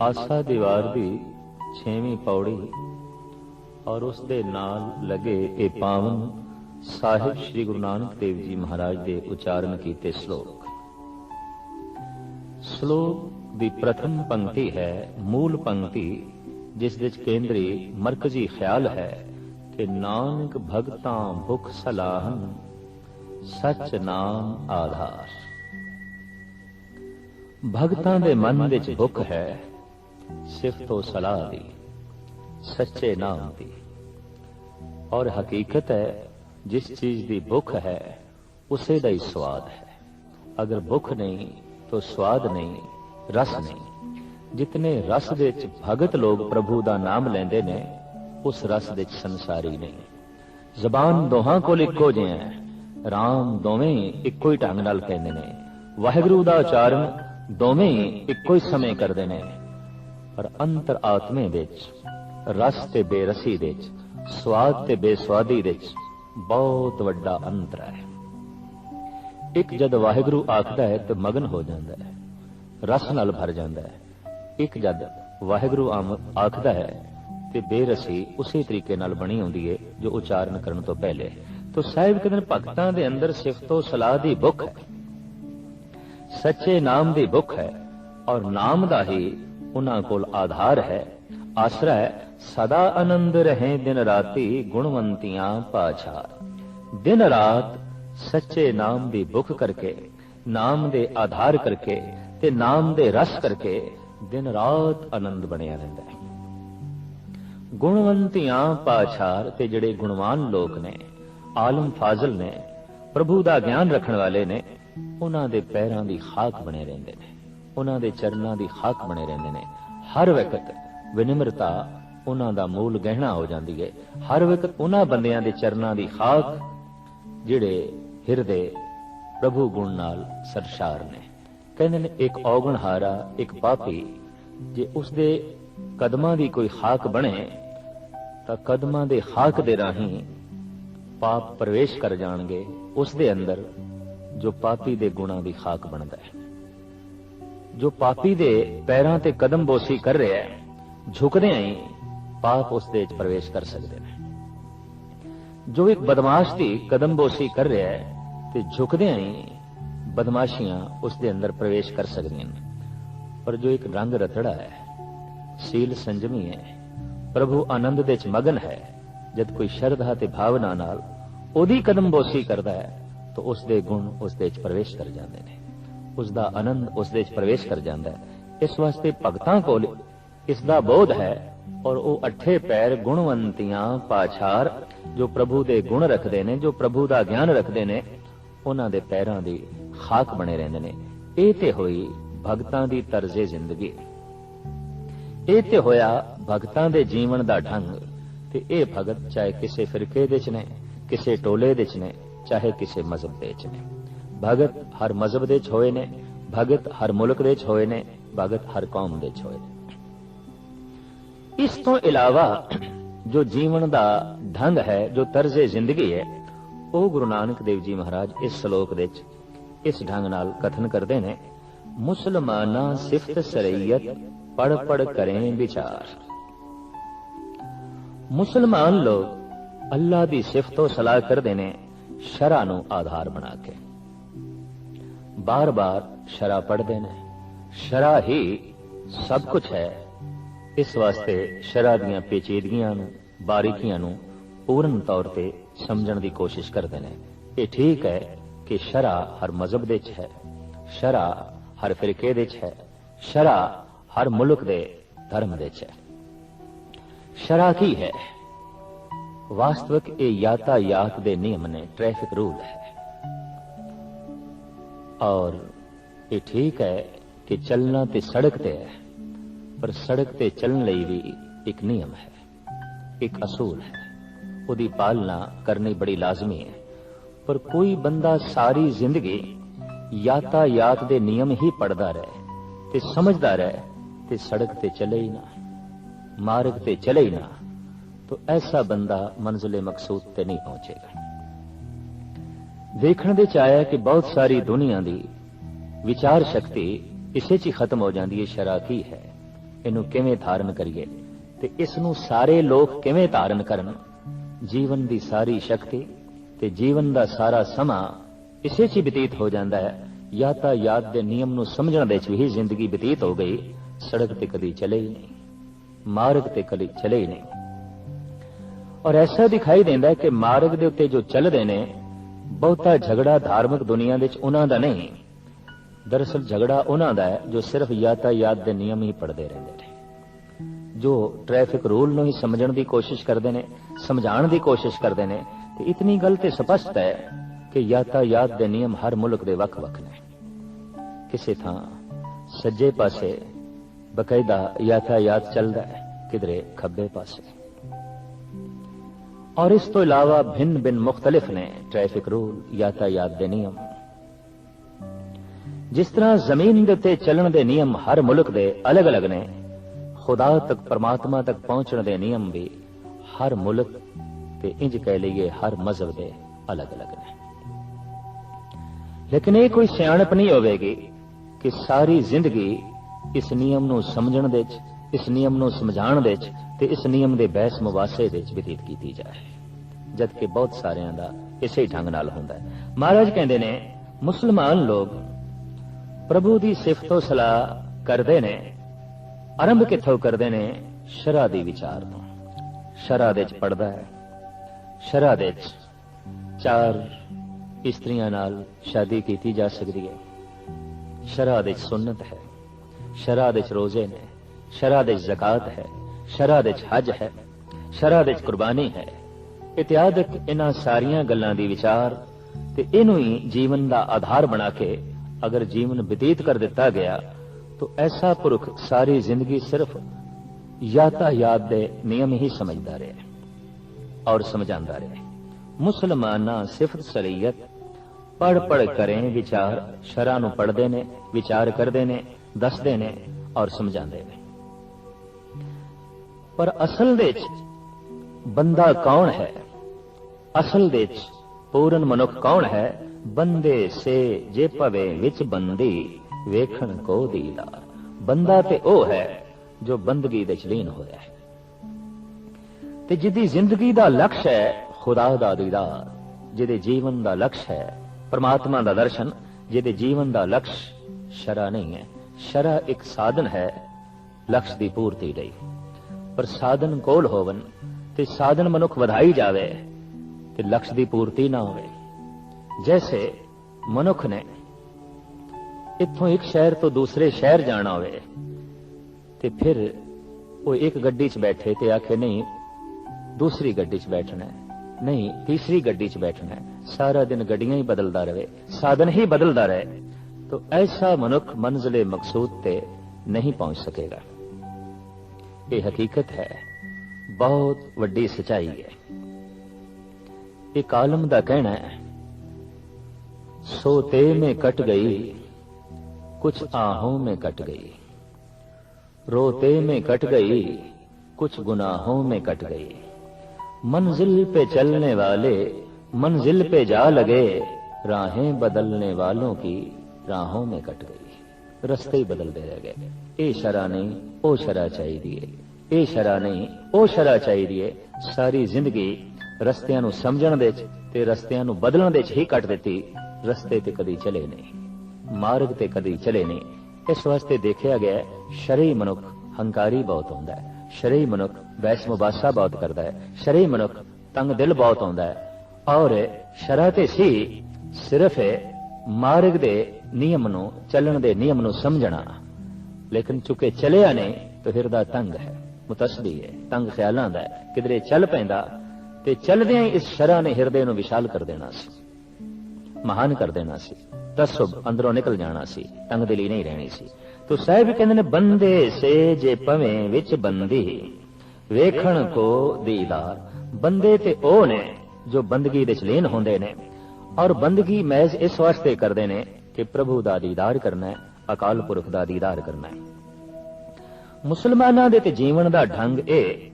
ਆਸਾ ਦੀਵਾਰ ਦੀ 6ਵੀਂ ਪੌੜੀ ਔਰ ਉਸ ਦੇ ਨਾਲ ਲੱਗੇ ਇਹ ਪਾਵਨ ਸਾਹਿਬ ਸ੍ਰੀ ਗੁਰੂ ਨਾਨਕ ਦੇਵ ਜੀ ਮਹਾਰਾਜ ਦੇ ਉਚਾਰਨ ਕੀਤੇ ਸ਼ਲੋਕ। ਸ਼ਲੋਕ ਦੀ ਪ੍ਰਥਮ ਪੰਕਤੀ ਹੈ, ਮੂਲ ਪੰਕਤੀ, ਜਿਸ ਵਿੱਚ ਕੇਂਦਰੀ ਮਰਕਜ਼ੀ ਖਿਆਲ ਹੈ ਕਿ ਨਾਨਕ ਭਗਤਾਂ ਭੁਖ ਸਲਾਹਨ, ਸਚ ਨਾਮ ਆਧਾਰ। ਭਗਤਾਂ ਦੇ ਮਨ ਵਿੱਚ ਭੁੱਖ ਹੈ ਸਿਫਤੋ ਸਲਾਹ ਦੀ, ਸੱਚੇ ਨਾਮ ਦੀ। ਔਰ ਹਕੀਕਤ ਹੈ, ਜਿਸ ਚੀਜ਼ ਦੀ ਭੁੱਖ ਹੈ, ਉਸੇ ਦਾ ਹੀ ਸਵਾਦ ਹੈ। ਅਗਰ ਭੁੱਖ ਨਹੀਂ, ਤਾਂ ਸਵਾਦ ਨਹੀਂ, ਰਸ ਨਹੀਂ। ਜਿਤਨੇ ਰਸ ਦੇ ਵਿੱਚ ਭਗਤ ਲੋਕ ਪ੍ਰਭੂ ਦਾ ਨਾਮ ਲੈਂਦੇ ਨੇ, ਉਸ ਰਸ ਦੇ ਵਿੱਚ ਸੰਸਾਰੀ ਨਹੀਂ। ਜ਼ਬਾਨ ਦੋਹਾਂ ਕੋਲ ਇੱਕੋ ਜਿਹਾ ਹੈ। ਰਾਮ ਦੋਵੇਂ ਇੱਕੋ ਹੀ ਢੰਗ ਨਾਲ ਕਹਿੰਦੇ ਨੇ। ਵਾਹਿਗੁਰੂ ਦਾ ਉਚਾਰਨ ਦੋਵੇਂ ਇੱਕੋ ਹੀ ਸਮੇਂ ਕਰਦੇ ਨੇ। ਪਰ ਅੰਤਰ ਆਤਮੇ ਵਿੱਚ, ਰਸ ਤੇ ਬੇਰਸੀ ਵਿੱਚ, ਸਵਾਦ ਤੇ ਬੇਸਵਾਦੀ ਵਿੱਚ ਬਹੁਤ ਵੱਡਾ ਅੰਤਰ ਹੈ। ਇੱਕ ਜਦ ਵਾਹਿਗੁਰੂ ਆਖਦਾ ਹੈ ਤੇ ਮਗਨ ਹੋ ਜਾਂਦਾ ਹੈ, ਰਸ ਨਾਲ ਭਰ ਜਾਂਦਾ ਹੈ। ਇੱਕ ਜਦ ਵਾਹਿਗੁਰੂ ਆਖਦਾ ਹੈ ਤੇ ਬੇਰਸੀ ਉਸੇ ਤਰੀਕੇ ਨਾਲ ਬਣੀ ਹੁੰਦੀ ਹੈ ਜੋ ਉਚਾਰਨ ਕਰਨ ਤੋਂ ਪਹਿਲੇ ਤੋ ਸਾਹਿਬ ਕਹਿੰਦੇ ਭਗਤਾਂ ਦੇ ਅੰਦਰ ਸਿਫਤੋ ਸਲਾਹ ਦੀ ਭੁੱਖ ਹੈ। ਸੱਚੇ ਨਾਮ ਦੀ ਭੁੱਖ ਹੈ ਔਰ ਨਾਮ ਦਾ ਹੀ ਉਹਨਾਂ ਕੋਲ ਆਧਾਰ ਹੈ। ਆਸਰਾ ਹੈ, ਸਦਾ ਆਨੰਦ ਰਹੇ ਦਿਨ ਰਾਤੀ ਗੁਣਵੰਤੀਆਂ ਪਾਛਾਰ ਦਿਨ ਰਾਤ ਸੱਚੇ ਨਾਮ ਦੀ ਭੁੱਖ ਕਰਕੇ, ਨਾਮ ਦੇ ਆਧਾਰ ਕਰਕੇ ਤੇ ਨਾਮ ਦੇ ਰਸ ਕਰਕੇ ਦਿਨ ਰਾਤ ਆਨੰਦ ਬਣਿਆ ਰਹਿੰਦਾ ਹੈ। ਗੁਣਵੰਤੀਆਂ ਪਾਛਾਰ ਤੇ ਜਿਹੜੇ ਗੁਣਵਾਨ ਲੋਕ ਨੇ, ਆਲਮ ਫਾਜ਼ਲ ਨੇ, ਪ੍ਰਭੂ ਦਾ ਗਿਆਨ ਰੱਖਣ ਵਾਲੇ ਨੇ, ਉਹਨਾਂ ਦੇ ਪੈਰਾਂ ਦੀ ਖਾਕ ਬਣੇ ਰਹਿੰਦੇ ਨੇ। ਉਹਨਾਂ ਦੇ ਚਰਨਾਂ ਦੀ ਖਾਕ ਬਣੇ ਰਹਿੰਦੇ ਨੇ। ਹਰ ਵਕਤ ਵਿਨਮਰਤਾ ਉਹਨਾਂ ਦਾ ਮੂਲ ਗਹਿਣਾ ਹੋ ਜਾਂਦੀ ਹੈ ਹਰ ਵਕਤ ਉਹਨਾਂ ਬੰਦਿਆਂ ਦੇ ਚਰਨਾਂ ਦੀ ਖਾਕ ਜਿਹੜੇ ਹਿਰਦੇ ਪ੍ਰਭੂ ਗੁਣ ਨਾਲ ਸਰਸ਼ਾਰ ਨੇ। ਕਹਿੰਦੇ ਨੇ, ਇੱਕ ਔਗਣਹਾਰਾ, ਇੱਕ ਪਾਪੀ, ਜੇ ਉਸ ਦੇ ਕਦਮਾਂ ਦੀ ਕੋਈ ਖਾਕ ਬਣੇ, ਤਾਂ ਕਦਮਾਂ ਦੇ ਖਾਕ ਦੇ ਰਾਹੀਂ ਪਾਪ ਪ੍ਰਵੇਸ਼ ਕਰ ਜਾਣਗੇ। ਉਸ ਦੇ ਅੰਦਰ ਜੋ ਪਾਪੀ ਦੇ ਗੁਣਾਂ ਦੀ ਖਾਕ ਬਣਦਾ ਹੈ। ਜੋ ਪਾਪੀ ਦੇ ਪੈਰਾਂ ਤੇ ਕਦਮ ਬੋਸੀ ਕਰ ਰਿਹਾ ਹੈ ਝੁਕਦੇ ਆਂ ਪਾਪ ਉਸ ਦੇ ਵਿੱਚ ਪ੍ਰਵੇਸ਼ ਕਰ ਸਕਦੇ ਨੇ। ਜੋ ਇੱਕ ਬਦਮਾਸ਼ ਦੀ ਕਦਮ ਬੋਸੀ ਕਰ ਰਿਹਾ ਹੈ ਤੇ ਝੁਕਦੇ ਹੀ ਬਦਮਾਸ਼ੀਆਂ ਉਸ ਦੇ ਅੰਦਰ ਪ੍ਰਵੇਸ਼ ਕਰ ਸਕਦੀਆਂ ਨੇ। ਪਰ ਜੋ ਇੱਕ ਰੰਗ ਰਤੜਾ ਹੈ, ਸੀਲ ਸੰਜਮੀ ਹੈ, ਪ੍ਰਭੂ ਆਨੰਦ ਦੇ ਵਿੱਚ ਮਗਨ ਹੈ, ਜਦ ਕੋਈ ਸ਼ਰਧਾ ਤੇ ਭਾਵਨਾ ਨਾਲ ਉਹਦੀ ਕਦਮ ਬੋਸੀ ਕਰਦਾ ਹੈ, ਤਾਂ ਉਸ ਦੇ ਗੁਣ ਉਸ ਦੇ ਵਿੱਚ ਪ੍ਰਵੇਸ਼ ਕਰ ਜਾਂਦੇ ਨੇ। ਉਸ ਦਾ ਆਨੰਦ ਉਸ ਦੇ ਵਿੱਚ ਪ੍ਰਵੇਸ਼ ਕਰ ਜਾਂਦਾ ਹੈ। ਇਸ ਵਾਸਤੇ ਭਗਤਾਂ ਕੋਲ ਇਸ ਦਾ ਬੋਧ ਹੈ ਔਰ ਉਹ ਅਠੇ ਪੈਰ ਗੁਣਵੰਤੀਆਂ ਪਾਛਾਰ ਜੋ ਪ੍ਰਭੂ ਦੇ ਗੁਣ ਰੱਖਦੇ ਨੇ, ਜੋ ਪ੍ਰਭੂ ਦਾ ਗਿਆਨ ਰੱਖਦੇ ਨੇ, ਉਹਨਾਂ ਦੇ ਪੈਰਾਂ ਦੀ ਖਾਕ ਬਣੇ ਰਹਿੰਦੇ ਨੇ। ਇਹ ਤੇ ਹੋਈ ਭਗਤਾਂ ਦੀ ਤਰਜ਼ੇ ਜ਼ਿੰਦਗੀ। ਇਹ ਤੇ ਹੋਇਆ ਭਗਤਾਂ ਦੇ ਜੀਵਨ ਦਾ ਢੰਗ। ਤੇ ਇਹ ਭਗਤ ਚਾਹੇ ਕਿਸੇ ਫਿਰਕੇ ਦੇ ਚ ਨੇ, ਕਿਸੇ ਟੋਲੇ ਦੇ ਚ ਨੇ, ਚਾਹੇ ਕਿਸੇ ਮਜ਼ਹਬ ਦੇ ਚ ਨੇ। ਭਗਤ ਹਰ ਮਜ਼ਹਬ ਦੇ ਚ ਹੋਏ ਨੇ ਭਗਤ ਹਰ ਮੁਲਕ ਦੇ ਚ ਹੋਏ ਨੇ ਭਗਤ ਹਰ ਕੌਮ ਦੇ ਚ ਹੋਏ ਨੇ ਇਸ ਤੋਂ ਇਲਾਵਾ ਜੋ ਜੀਵਨ ਦਾ ਢੰਗ ਹੈ ਜੋ ਤਰਜ਼ੇ ਜ਼ਿੰਦਗੀ ਹੈ ਉਹ ਗੁਰੂ ਨਾਨਕ ਦੇਵ ਜੀ ਮਹਾਰਾਜ ਇਸ ਸ਼ਲੋਕ ਦੇ ਵਿੱਚ ਇਸ ਢੰਗ ਨਾਲ ਕਥਨ ਕਰਦੇ ਨੇ ਮੁਸਲਮਾਨਾਂ ਸਿਫਤ ਸਰਈਅਤ ਪੜ ਪੜ ਕਰੇ ਵਿਚਾਰ ਮੁਸਲਮਾਨ ਲੋਕ ਅੱਲਾ ਦੀ ਸਿਫਤੋ ਸਲਾਹ ਕਰਦੇ ਨੇ ਸ਼ਰਾ ਨੂੰ ਆਧਾਰ ਬਣਾ ਕੇ ਬਾਰ-ਬਾਰ ਸ਼ਰਾ ਪੜਦੇ ਨੇ ਸ਼ਰਾ ਹੀ ਸਭ ਕੁਝ ਹੈ ਇਸ ਵਾਸਤੇ ਸ਼ਰਾ ਦੀਆਂ ਪੇਚੀਦਗੀਆਂ ਨੂੰ ਬਾਰੀਕੀਆਂ ਨੂੰ ਪੂਰਨ ਤੌਰ ਤੇ ਸਮਝਣ ਦੀ ਕੋਸ਼ਿਸ਼ ਕਰਦੇ ਨੇ ਇਹ ਠੀਕ ਹੈ ਕਿ ਸ਼ਰਾ ਹਰ ਮਜ਼ਹਬ ਦੇ ਵਿੱਚ ਹੈ ਸ਼ਰਾ ਹਰ ਫਿਰਕੇ ਦੇ ਵਿੱਚ ਹੈ ਸ਼ਰਾ ਹਰ ਮੁਲਕ ਦੇ ਧਰਮ ਦੇ ਵਿੱਚ ਹੈ ਸ਼ਰਾ ਕੀ ਹੈ ਵਾਸਤਵਿਕ ਇਹ ਯਾਤਾਯਾਤ ਦੇ ਨਿਯਮ ਨੇ ਟ੍ਰੈਫਿਕ ਰੂਲ ਹੈ ਔਰ ਇਹ ਠੀਕ ਹੈ ਕਿ ਚੱਲਣਾ ਤੇ ਸੜਕ ਤੇ ਹੈ, ਪਰ ਸੜਕ ਤੇ ਚੱਲਣ ਲਈ ਵੀ ਇੱਕ ਨਿਯਮ ਹੈ, ਇੱਕ ਅਸੂਲ ਹੈ। ਉਹਦੀ ਪਾਲਣਾ ਕਰਨੀ ਬੜੀ ਲਾਜ਼ਮੀ ਹੈ, ਪਰ ਕੋਈ ਬੰਦਾ ਸਾਰੀ ਜ਼ਿੰਦਗੀ ਯਾਤਾਯਾਤ ਦੇ ਨਿਯਮ ਹੀ ਪੜਦਾ ਰਹੇ ਤੇ ਸਮਝਦਾ ਰਹੇ ਤੇ ਸੜਕ ਤੇ ਚਲੇ ਹੀ ਨਾ, ਮਾਰਗ ਤੇ ਚਲੇ ਹੀ ਨਾ, ਤਾਂ ਐਸਾ ਬੰਦਾ ਮੰਜ਼ਿਲ ਮਕਸੂਦ ਤੇ ਨਹੀਂ ਪਹੁੰਚੇਗਾ। ਦੇਖਣ ਦੇ ਚ ਆਇਆ ਕਿ ਬਹੁਤ ਸਾਰੀ ਦੁਨੀਆ ਦੀ ਵਿਚਾਰ ਸ਼ਕਤੀ ਇਸੇ 'ਚ ਹੀ ਖਤਮ ਹੋ ਜਾਂਦੀ ਹੈ ਸ਼ਰਾ ਕੀ ਹੈ। ਇਹਨੂੰ ਕਿਵੇਂ ਧਾਰਨ ਕਰੀਏ ਤੇ ਇਸ ਨੂੰ ਸਾਰੇ ਲੋਕ ਕਿਵੇਂ ਧਾਰਨ ਕਰਨ? ਜੀਵਨ ਦੀ ਸਾਰੀ ਸ਼ਕਤੀ ਤੇ ਜੀਵਨ ਦਾ ਸਾਰਾ ਸਮਾਂ ਇਸੇ 'ਚ ਹੀ ਬਤੀਤ ਹੋ ਜਾਂਦਾ ਹੈ। ਯਾਤਾਯਾਤ ਦੇ ਨਿਯਮ ਨੂੰ ਸਮਝਣ ਦੇ 'ਚ ਹੀ ਜ਼ਿੰਦਗੀ ਬਤੀਤ ਹੋ ਗਈ। ਸੜਕ ਤੇ ਕਦੀ ਚਲੇ ਹੀ ਨਹੀਂ, ਮਾਰਗ ਤੇ ਕਦੀ ਚਲੇ ਹੀ ਨਹੀਂ। ਔਰ ਐਸਾ ਦਿਖਾਈ ਦਿੰਦਾ ਹੈ ਕਿ ਮਾਰਗ ਦੇ ਉੱਤੇ ਜੋ ਚੱਲਦੇ ਨੇ ਬਹੁਤਾ ਝਗੜਾ ਧਾਰਮਿਕ ਦੁਨੀਆ ਵਿੱਚ ਉਹਨਾਂ ਦਾ ਨਹੀਂ। ਦਰਅਸਲ ਝਗੜਾ ਉਹਨਾਂ ਦਾ ਹੈ ਜੋ ਸਿਰਫ ਯਾਤਾਯਾਤ ਦੇ ਨਿਯਮ ਹੀ ਪੜਦੇ ਰਹਿੰਦੇ ਨੇ। ਜੋ ਟ੍ਰੈਫਿਕ ਰੂਲ ਨੂੰ ਹੀ ਸਮਝਣ ਦੀ ਕੋਸ਼ਿਸ਼ ਕਰਦੇ ਨੇ, ਸਮਝਾਉਣ ਦੀ ਕੋਸ਼ਿਸ਼ ਕਰਦੇ ਨੇ, ਤੇ ਇਤਨੀ ਗੱਲ ਤੇ ਸਪਸ਼ਟ ਹੈ ਕਿ ਯਾਤਾਯਾਤ ਦੇ ਨਿਯਮ ਹਰ ਮੁਲਕ ਦੇ ਵੱਖ-ਵੱਖ ਨੇ। ਕਿਸੇ ਥਾਂ ਸੱਜੇ ਪਾਸੇ ਬਕਾਇਦਾ ਯਾਤਾਯਾਤ ਚੱਲਦਾ ਹੈ, ਕਿਧਰੇ ਖੱਬੇ ਪਾਸੇ। ਔਰ ਇਸ ਤੋਂ ਇਲਾਵਾ ਭਿੰਨ ਭਿੰਨ ਮੁxtਲਿਫ ਨੇ ਟ੍ਰੈਫਿਕ ਰੂਲ ਯਾਤਾਯਾਤ ਦੇ ਨਿਯਮ। ਜਿਸ ਤਰ੍ਹਾਂ ਜ਼ਮੀਨ ਦੇ ਉੱਤੇ ਚੱਲਣ ਦੇ ਨਿਯਮ ਹਰ ਮੁਲਕ ਦੇ ਅਲੱਗ-ਅਲੱਗ ਨੇ, ਖੁਦਾ ਤੱਕ, ਪਰਮਾਤਮਾ ਤੱਕ ਪਹੁੰਚਣ ਦੇ ਨਿਯਮ ਵੀ ਹਰ ਮੁਲਕ ਤੇ ਇੰਜ ਕਹਿ ਲਈਏ ਹਰ ਮਜ਼ਹਬ ਦੇ ਅਲੱਗ-ਅਲੱਗ ਨੇ। ਲੇਕਿਨ ਇਹ ਕੋਈ ਸਿਆਣਪ ਨਹੀਂ ਹੋਵੇਗੀ ਕਿ ਸਾਰੀ ਜ਼ਿੰਦਗੀ ਇਸ ਨਿਯਮ ਨੂੰ ਸਮਝਣ ਦੇ ਵਿੱਚ ਇਸ ਨਿਯਮ ਨੂੰ ਸਮਝਾਉਣ ਦੇ ਵਿੱਚ ਤੇ ਇਸ ਨਿਯਮ ਦੇ ਬਹਿਸ ਮੁਬਾਸੇ ਦੇ ਵਿੱਚ ਬਤੀਤ ਕੀਤੀ ਜਾਏ। ਜਦ ਕਿ ਬਹੁਤ ਸਾਰਿਆਂ ਦਾ ਇਸੇ ਢੰਗ ਨਾਲ ਹੁੰਦਾ ਹੈ। ਮਹਾਰਾਜ ਕਹਿੰਦੇ ਨੇ, ਮੁਸਲਮਾਨ ਲੋਕ ਪ੍ਰਭੂ ਦੀ ਸਿਫਤੋ ਸਲਾਹ ਕਰਦੇ ਨੇ, ਆਰੰਭ ਕਿੱਥੋਂ ਕਰਦੇ ਨੇ? ਸ਼ਰਾ ਦੇ ਵਿਚਾਰ ਤੋਂ। ਸ਼ਰਾ ਦੇ ਵਿੱਚ ਪੜਦਾ ਹੈ। ਸ਼ਰਾ ਦੇ ਵਿੱਚ ਚਾਰ ਇਸਤਰੀਆਂ ਨਾਲ ਸ਼ਾਦੀ ਕੀਤੀ ਜਾ ਸਕਦੀ ਹੈ। ਸ਼ਰਾ ਦੇ ਚ ਹੈ। ਸ਼ਰਾ ਦੇ ਚ ਰੋਜ਼ੇ ਨੇ। ਸ਼ਰਾ ਦੇ ਜ਼ਕਾਤ ਹੈ, ਸ਼ਰਾ ਦੇ ਚ ਹਜ ਹੈ, ਸ਼ਰਾ ਦੇ ਚ ਕੁਰਬਾਨੀ ਹੈ। ਇਤਿਆਦਕ ਇਹਨਾਂ ਸਾਰੀਆਂ ਗੱਲਾਂ ਦੀ ਵਿਚਾਰ ਤੇ ਇਹਨੂੰ ਹੀ ਜੀਵਨ ਦਾ ਆਧਾਰ ਬਣਾ ਕੇ ਅਗਰ ਜੀਵਨ ਬਤੀਤ ਕਰ ਦਿੱਤਾ ਗਿਆ, ਤਾਂ ਐਸਾ ਪੁਰਖ ਸਾਰੀ ਜ਼ਿੰਦਗੀ ਸਿਰਫ ਯਾਤਾਯਾਤ ਦੇ ਨਿਯਮ ਹੀ ਸਮਝਦਾ ਰਿਹਾ ਔਰ ਸਮਝਾਉਂਦਾ ਰਿਹਾ ਮੁਸਲਮਾਨਾਂ ਸਿਫਤ ਸਰੀਅਤ ਪੜ ਪੜ ਕਰੇ ਵਿਚਾਰ, ਸ਼ਰਾ ਨੂੰ ਪੜਦੇ ਨੇ, ਵਿਚਾਰ ਕਰਦੇ ਨੇ, ਦੱਸਦੇ ਨੇ ਔਰ ਸਮਝਾਉਂਦੇ ਨੇ। ਪਰ ਅਸਲ ਦੇ ਵਿੱਚ ਬੰਦਾ ਕੌਣ ਹੈ? ਅਸਲ ਦੇ ਵਿੱਚ ਪੂਰਨ ਮਨੁੱਖ ਕੌਣ ਹੈ? ਬੰਦੇ ਸੇ ਜੇ ਭਵੇ ਵਿੱਚ ਬੰਦੀ, ਵੇਖਣ ਕੋ ਦੀਦਾਰ। ਬੰਦਾ ਤੇ ਉਹ ਹੈ ਜੋ ਬੰਦਗੀ ਦੇ ਚ ਹੋਇਆ ਹੈ। ਤੇ ਜਿਹਦੀ ਜ਼ਿੰਦਗੀ ਦਾ ਲਕਸ਼ ਹੈ ਖੁਦਾ ਦਾ ਦੀਦਾਰ ਜਿਹਦੇ ਜੀਵਨ ਦਾ ਲਕਸ਼ ਹੈ ਪਰਮਾਤਮਾ ਦਾ ਦਰਸ਼ਨ ਜਿਹਦੇ ਜੀਵਨ ਦਾ ਲਕਸ਼ ਸ਼ਰਾ ਨਹੀਂ ਹੈ। ਸ਼ਰਾ ਇੱਕ ਸਾਧਨ ਹੈ ਲਕਸ਼ ਦੀ ਪੂਰਤੀ ਲਈ। ਪਰ ਸਾਧਨ ਕੋਲ ਹੋਵਨ ਤੇ ਸਾਧਨ ਮਨੁੱਖ ਵਧਾਈ ਜਾਵੇ ਤੇ ਲਕਸ਼ ਦੀ ਪੂਰਤੀ ਨਾ ਹੋਵੇ। ਜੈਸੇ ਮਨੁੱਖ ਨੇ ਇੱਥੋਂ ਇੱਕ ਸ਼ਹਿਰ ਤੋਂ ਦੂਸਰੇ ਸ਼ਹਿਰ ਜਾਣਾ ਹੋਵੇ ਤੇ ਫਿਰ ਉਹ ਇੱਕ ਗੱਡੀ 'ਚ ਬੈਠੇ ਤੇ ਆਖੇ, ਨਹੀਂ, ਦੂਸਰੀ ਗੱਡੀ 'ਚ ਬੈਠਣਾ ਹੈ। ਨਹੀਂ, ਤੀਸਰੀ ਗੱਡੀ 'ਚ ਬੈਠਣਾ ਹੈ। ਸਾਰਾ ਦਿਨ ਗੱਡੀਆਂ ਹੀ ਬਦਲਦਾ ਰਹੇ, ਸਾਧਨ ਹੀ ਬਦਲਦਾ ਰਹੇ। ਤਾਂ ਐਸਾ ਮਨੁੱਖ ਮੰਜ਼ਲੇ ਮਕਸੂਦ ਤੇ ਨਹੀਂ ਪਹੁੰਚ ਸਕੇਗਾ। ਇਹ ਹਕੀਕਤ ਹੈ ਬਹੁਤ ਵੱਡੀ ਸਚਾਈ ਹੈ ਇੱਕ ਆਲਮ ਦਾ ਕਹਿਣਾ ਹੈ सोते में कट गई कुछ आहों में कट गई रोते में कट गई कुछ गुनाहों में कट गई मंजिल पे चलने वाले मंजिल पे जा लगे राहें बदलने वालों की राहों में कट गई ਰਸਤੇ ਹੀ ਬਦਲਦੇ ਰਹਿ ਗਏ। ਇਹ ਸ਼ਰਾ ਨਹੀਂ, ਉਹ ਸ਼ਰਾ ਚਾਹੀਦੀ ਹੈ ਇਹ ਸ਼ਰਾ ਨਹੀਂ, ਉਹ ਸ਼ਰਾ ਚਾਹੀਦੀ ਹੈ ਸਾਰੀ ਜ਼ਿੰਦਗੀ ਰਸਤਿਆਂ ਨੂੰ ਸਮਝਣ ਦੇ ਚ ਤੇ ਰਸਤਿਆਂ ਨੂੰ ਬਦਲਣ ਦੇ ਚ ਹੀ ਕੱਟ ਦਿੱਤੀ। ਰਸਤੇ ਤੇ ਕਦੀ ਚਲੇ ਨਹੀਂ, ਮਾਰਗ ਤੇ ਕਦੀ ਚਲੇ ਨਹੀਂ। ਇਸ ਵਾਸਤੇ ਦੇਖਿਆ ਗਿਆ ਸ਼ਰਈ ਮਨੁੱਖ ਹੰਕਾਰੀ ਬਹੁਤ ਹੁੰਦਾ ਹੈ। ਸ਼ਰਈ ਮਨੁੱਖ ਵੈਸ ਮੁਬਾਸਾ ਬਹੁਤ ਕਰਦਾ ਹੈ। ਸ਼ਰਈ ਮਨੁੱਖ ਤੰਗ ਦਿਲ ਬਹੁਤ ਹੁੰਦਾ ਹੈ। ਔਰ ਸ਼ਰਾ ਤੇ ਸੀ ਸਿਰਫ ਮਾਰਗ ਦੇ ਨਿਯਮ ਨੂੰ, ਚੱਲਣ ਦੇ ਨਿਯਮ ਨੂੰ ਸਮਝਣਾ। ਲੇਕਿਨ ਚੁੱਕੇ ਚਲਿਆ ਨੇ ਤਾਂ ਹਿਰਦਾ ਤੰਗ ਹੈ, ਮੁਤਸਦੀ ਹੈ, ਤੰਗ ਖਿਆਲਾਂ ਦਾ ਕਿਧਰੇ ਚੱਲ ਪੈਂਦਾ, ਤੇ ਚੱਲਦਿਆਂ ਹੀ ਇਸ ਸ਼ਰਾ ਨੇ ਹਿਰਦੇ ਨੂੰ ਵਿਸ਼ਾਲ ਕਰ ਦੇਣਾ ਸੀ। ਮਹਾਨ ਕਰ ਦੇਣਾ ਸੀ। ਤਸਬ ਅੰਦਰੋਂ ਨਿਕਲ ਜਾਣਾ ਸੀ, ਤੰਗ ਦਿਲੀ ਨਹੀਂ ਰਹਿਣੀ ਸੀ। ਤੋ ਸਾਹਿਬ ਕਹਿੰਦੇ ਨੇ, ਬੰਦੇ ਸੇ ਜੇ ਪਵੇਂ ਵਿੱਚ ਬੰਦੀ, ਵੇਖਣ ਕੋ ਦੀਦਾਰ। ਬੰਦੇ ਤੇ ਉਹ ਨੇ, ਜੋ ਬੰਦਗੀ ਦੇ ਚਲੀਨ ਹੁੰਦੇ ਨੇ। ਔਰ ਬੰਦਗੀ ਮਹਿਜ਼ ਇਸ ਵਾਸਤੇ ਕਰਦੇ ਨੇ ਕਿ ਪ੍ਰਭੂ ਦਾ ਦੀਦਾਰ ਕਰਨਾ ਹੈ, ਅਕਾਲ ਪੁਰਖ ਦਾ ਦੀਦਾਰ ਕਰਨਾ ਹੈ। ਮੁਸਲਮਾਨਾਂ ਦੇ ਤੇ ਜੀਵਨ ਦਾ ਢੰਗ ਇਹ